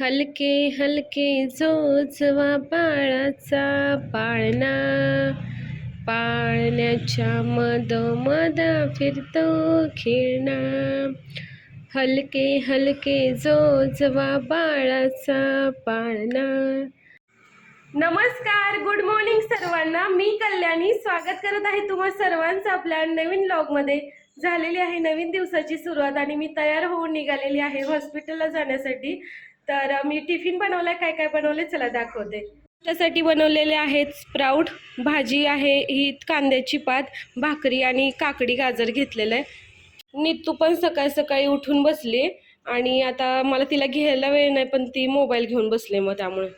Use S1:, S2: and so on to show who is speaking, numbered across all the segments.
S1: हलके हलके जोजवा बाळाचा पाळणा. पाळण्याच्या मधोमध फिरतो खिळणा. हलके हलके जोजवा बाळाचा पाळणा. नमस्कार गुड मॉर्निंग सर्वांना. मी कल्याणी. स्वागत करत आहे तुम्हा सर्वांचं आपल्या नवीन ब्लॉगमध्ये झालेली आहे नवीन दिवसाची सुरुवात आणि मी तयार होऊन निघालेली आहे हॉस्पिटलला जाण्यासाठी. तर मी टिफिन बनवलाय काय काय बनवले चला दाखवते. त्यासाठी बनवलेले आहेत स्प्राऊट भाजी आहे ही कांद्याची पात भाकरी आणि काकडी गाजर घेतलेलं आहे. नीतू पण सकाळी सकाळी उठून बसली आणि आता मला तिला घ्यायला वेळ नाही पण ती मोबाईल घेऊन बसले मग त्यामुळे.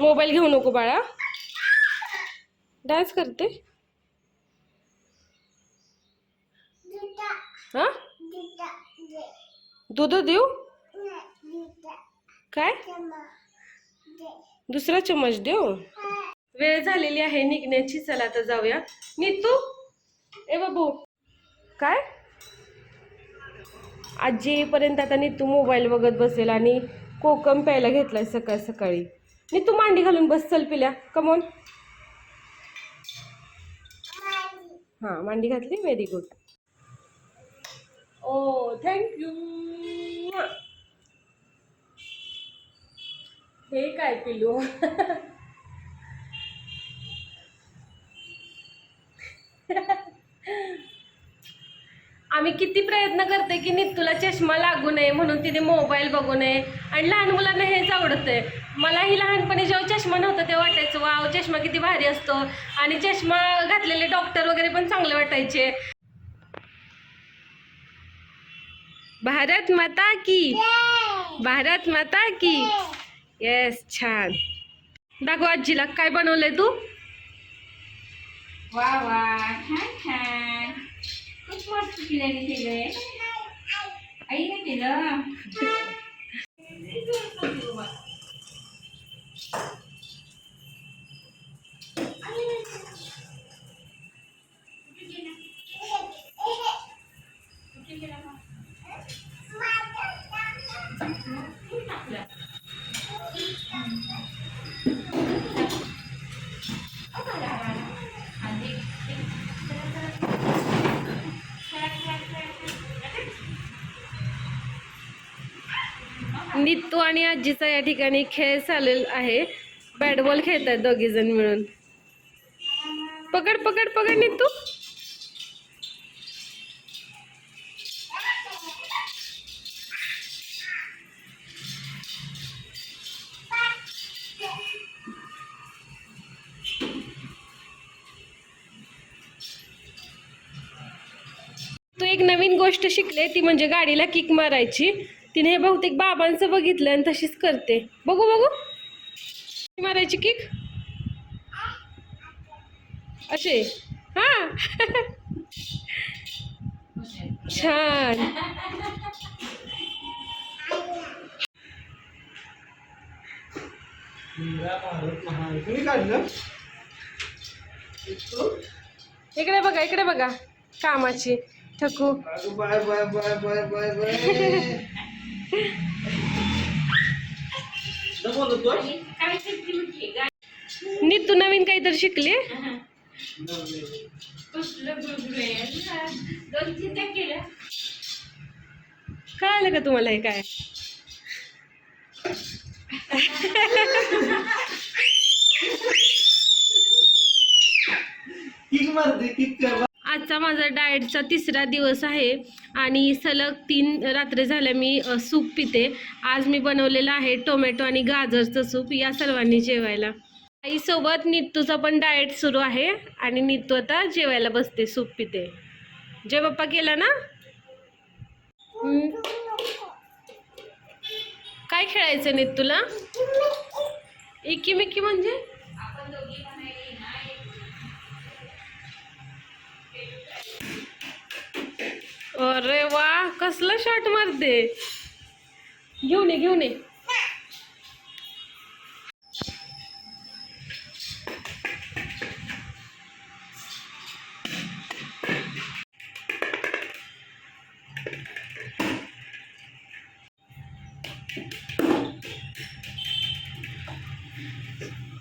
S1: मोबाईल घेऊ नको बाळा. डान्स करते. हा? दूध देऊ? काय? दुसरा चमच देऊ? वेळ झालेली आहे निघण्याची चला आता जाऊया. नीतू? ए बाबू काय? आजी येईपर्यंत आता नीतू मोबाईल बघत बसेल आणि कोकम प्यायला घेतलाय सकाळ सकाळी. नीतू मांडी घालून बस चल पिल्या. कमोन हा मांडी घातली? व्हेरी गुड ओ थँक्यू हे काय पिलू आम्ही किती प्रयत्न करते की नित्तूला चष्मा लागू नये म्हणून तिने मोबाईल बघू नये. आणि लहान मुलांना हेच आवडतंय. मलाही लहानपणी जेव्हा चष्मा नव्हता तेव्हा वाटायचं वाव चष्मा किती भारी असतो. आणि चष्मा घातलेले डॉक्टर वगैरे पण चांगले वाटायचे. भारत माता की भारत माता की. येस छान. दाखव आजीला काय बनवलंय तू?
S2: वा वा. छान छान. खूप मस्त केलंय. आईने केलं.
S1: नित्तू आणि आजीचा या ठिकाणी खेळ चालेल आहे. बॅट बॉल आहेत दोघी जण मिळून. पकड पकड पकड नित्तू तू. एक नवीन गोष्ट शिकले ती म्हणजे गाडीला किक मारायची. तिने बहुतेक बाबांचं बघितलं आणि तशीच करते. बघू बघू. मारायची किक असे हा. छान. इकडे बघा इकडे बघा. कामाची. ठकू
S3: bye bye bye bye bye bye. नी तू
S1: नवीन काहीतरी शिकले?
S2: कसलं गुळगुळे
S1: कळालं का तुम्हाला हे काय?
S3: किक मारते किक
S1: आजचा माझा डाएटचा तिसरा दिवस आहे आणि सलग तीन रात्री झाल्या मी सूप पिते. आज मी बनवलेलं आहे टोमॅटो आणि गाजरचं सूप. या सर्वांनी जेवायला. आईसोबत नित्तूचा पण डाएट सुरू आहे आणि नित्तू आता जेवायला बसते सूप पिते. जे बाप्पा केला ना? काय खेळायचं नित्तूला इक्की मिक्की म्हणजे? अरे वा कसलं शॉट मारते? घेऊन ये घेऊन ये.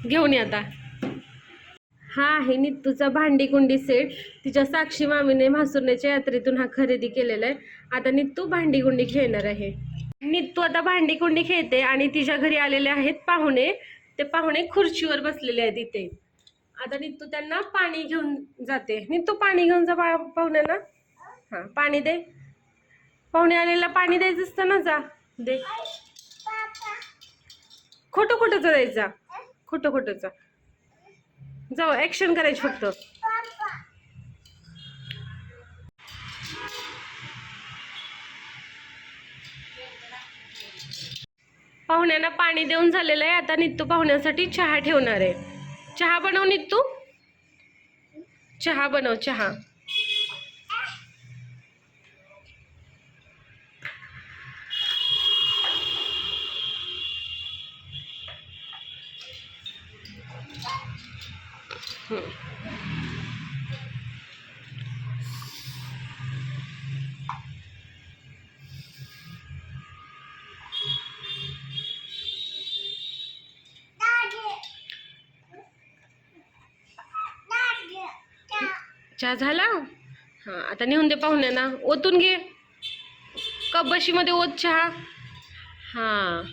S1: घेऊन ये आता. हा आहे नित्तूचा भांडी कुंडी सेट. तिच्या साक्षी मामीने म्हासुरण्याच्या यात्रेतून हा खरेदी केलेला आहे. आता नित्तू भांडी कुंडी खेळणार आहे. नित्तू आता भांडी कुंडी खेळते आणि तिच्या घरी आलेले आहेत पाहुणे. ते पाहुणे खुर्चीवर बसलेले आहेत इथे. आता नित्तू त्यांना पाणी घेऊन जाते. नित्तू पाणी घेऊन जा पा- पाहुण्यांना. हा पाणी दे. पाहुणे आलेला पाणी द्यायचं असतं ना जा. दे. खोटं खोटंच द्यायचा. खोटं खोटंच जाऊ ऍक्शन करायची फक्त. पाहुण्यांना पाणी देऊन झालेलं आहे. आता नित्तू पाहुण्यासाठी चहा ठेवणार आहे. चहा बनव नित्तू. चहा बनव चहा. चहा झाला? हां आता नेऊन दे पाहुण्यांना. ओतून घे. कप बशीमध्ये ओत चहा. हां.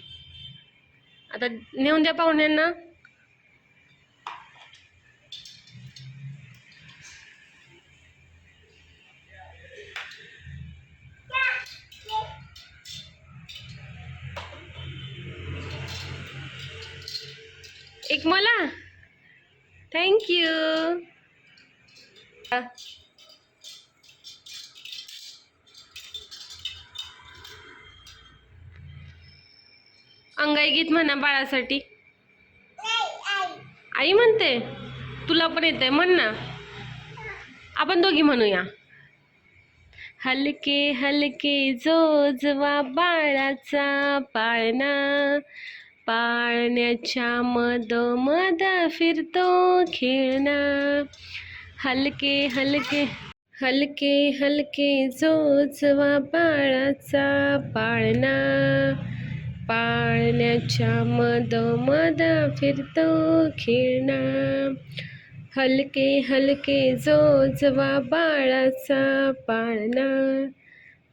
S1: आता नेऊन द्या पाहुण्यांना. एक मला. थँक्यू अंगाई गीत म्हणा बाळासाठी. आई म्हणते तुला पण येते म्हण ना. आपण दोघी म्हणूया. हलके हलके जोजवा बाळाचा पाळणा. पाळण्याच्या मध फिरतो खेळणा. हलके हलके हलके हलके जोजवा बाळाचा पाळणा. पाळण्याच्या मध मद फिरतो खिळणा. हलके हलके जो जवा बाळाचा पाळणा.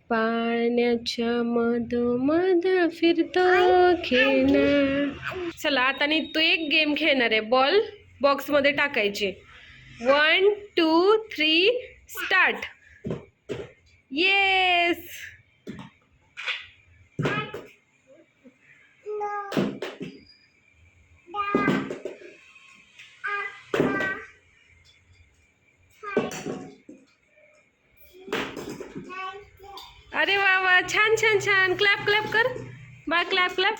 S1: पाळण्याच्या मधोमध फिरतो खेळणा. चला आता नाही तू एक गेम खेळणार आहे. बॉल बॉक्समध्ये टाकायचे. One two three start yes छान छान छान. क्लॅप क्लॅप कर. बा क्लॅप क्लॅप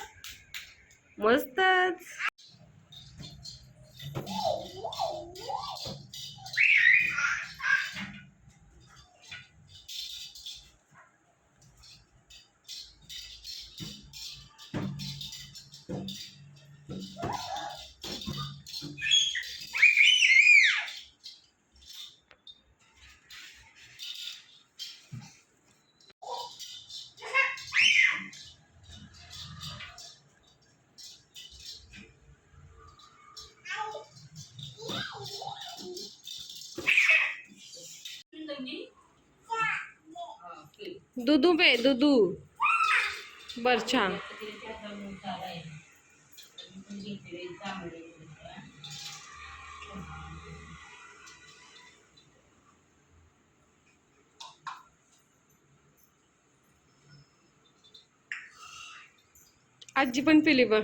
S1: मस्तच. दुधू पे दुधू बर छान. आजी पण पिली बघ.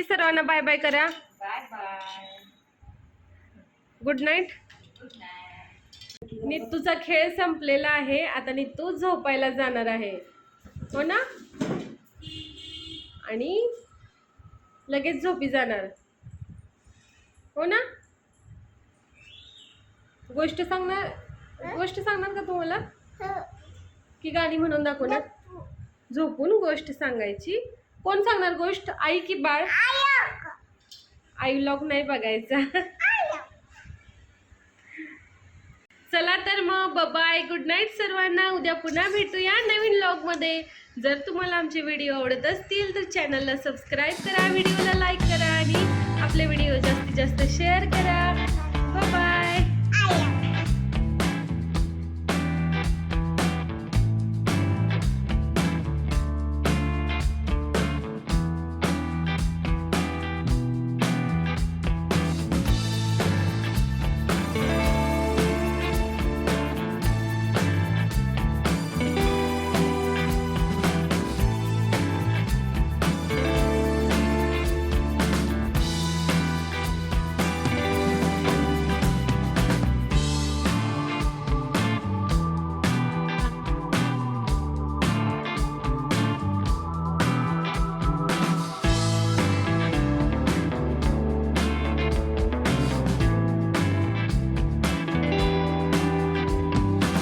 S1: जी सर्वांना बाय बाय करा.
S2: Bye bye.
S1: गुड नाईट नित्तूचा खेळ संपलेला आहे. आता नित्तू झोपायला जाणार आहे. हो ना? आणि लगेच झोपी जाणार. हो ना? गोष्ट सांगणार गोष्ट सांगणार का तुम्हाला? की गाणी म्हणून दाखवणार? झोपून गोष्ट सांगायची. कोण सांगणार गोष्ट? आई की बाळ? आई व्लॉग नाही बघायचा. चला तर मग बाय गुड नाईट सर्वांना. उद्या पुन्हा भेटूया नवीन व्लॉगमध्ये. जर तुम्हाला आमचे व्हिडिओ आवडत असतील तर चॅनलला सबस्क्राईब करा व्हिडिओला लाईक करा आणि आपले व्हिडिओ जास्तीत जास्त शेअर करा.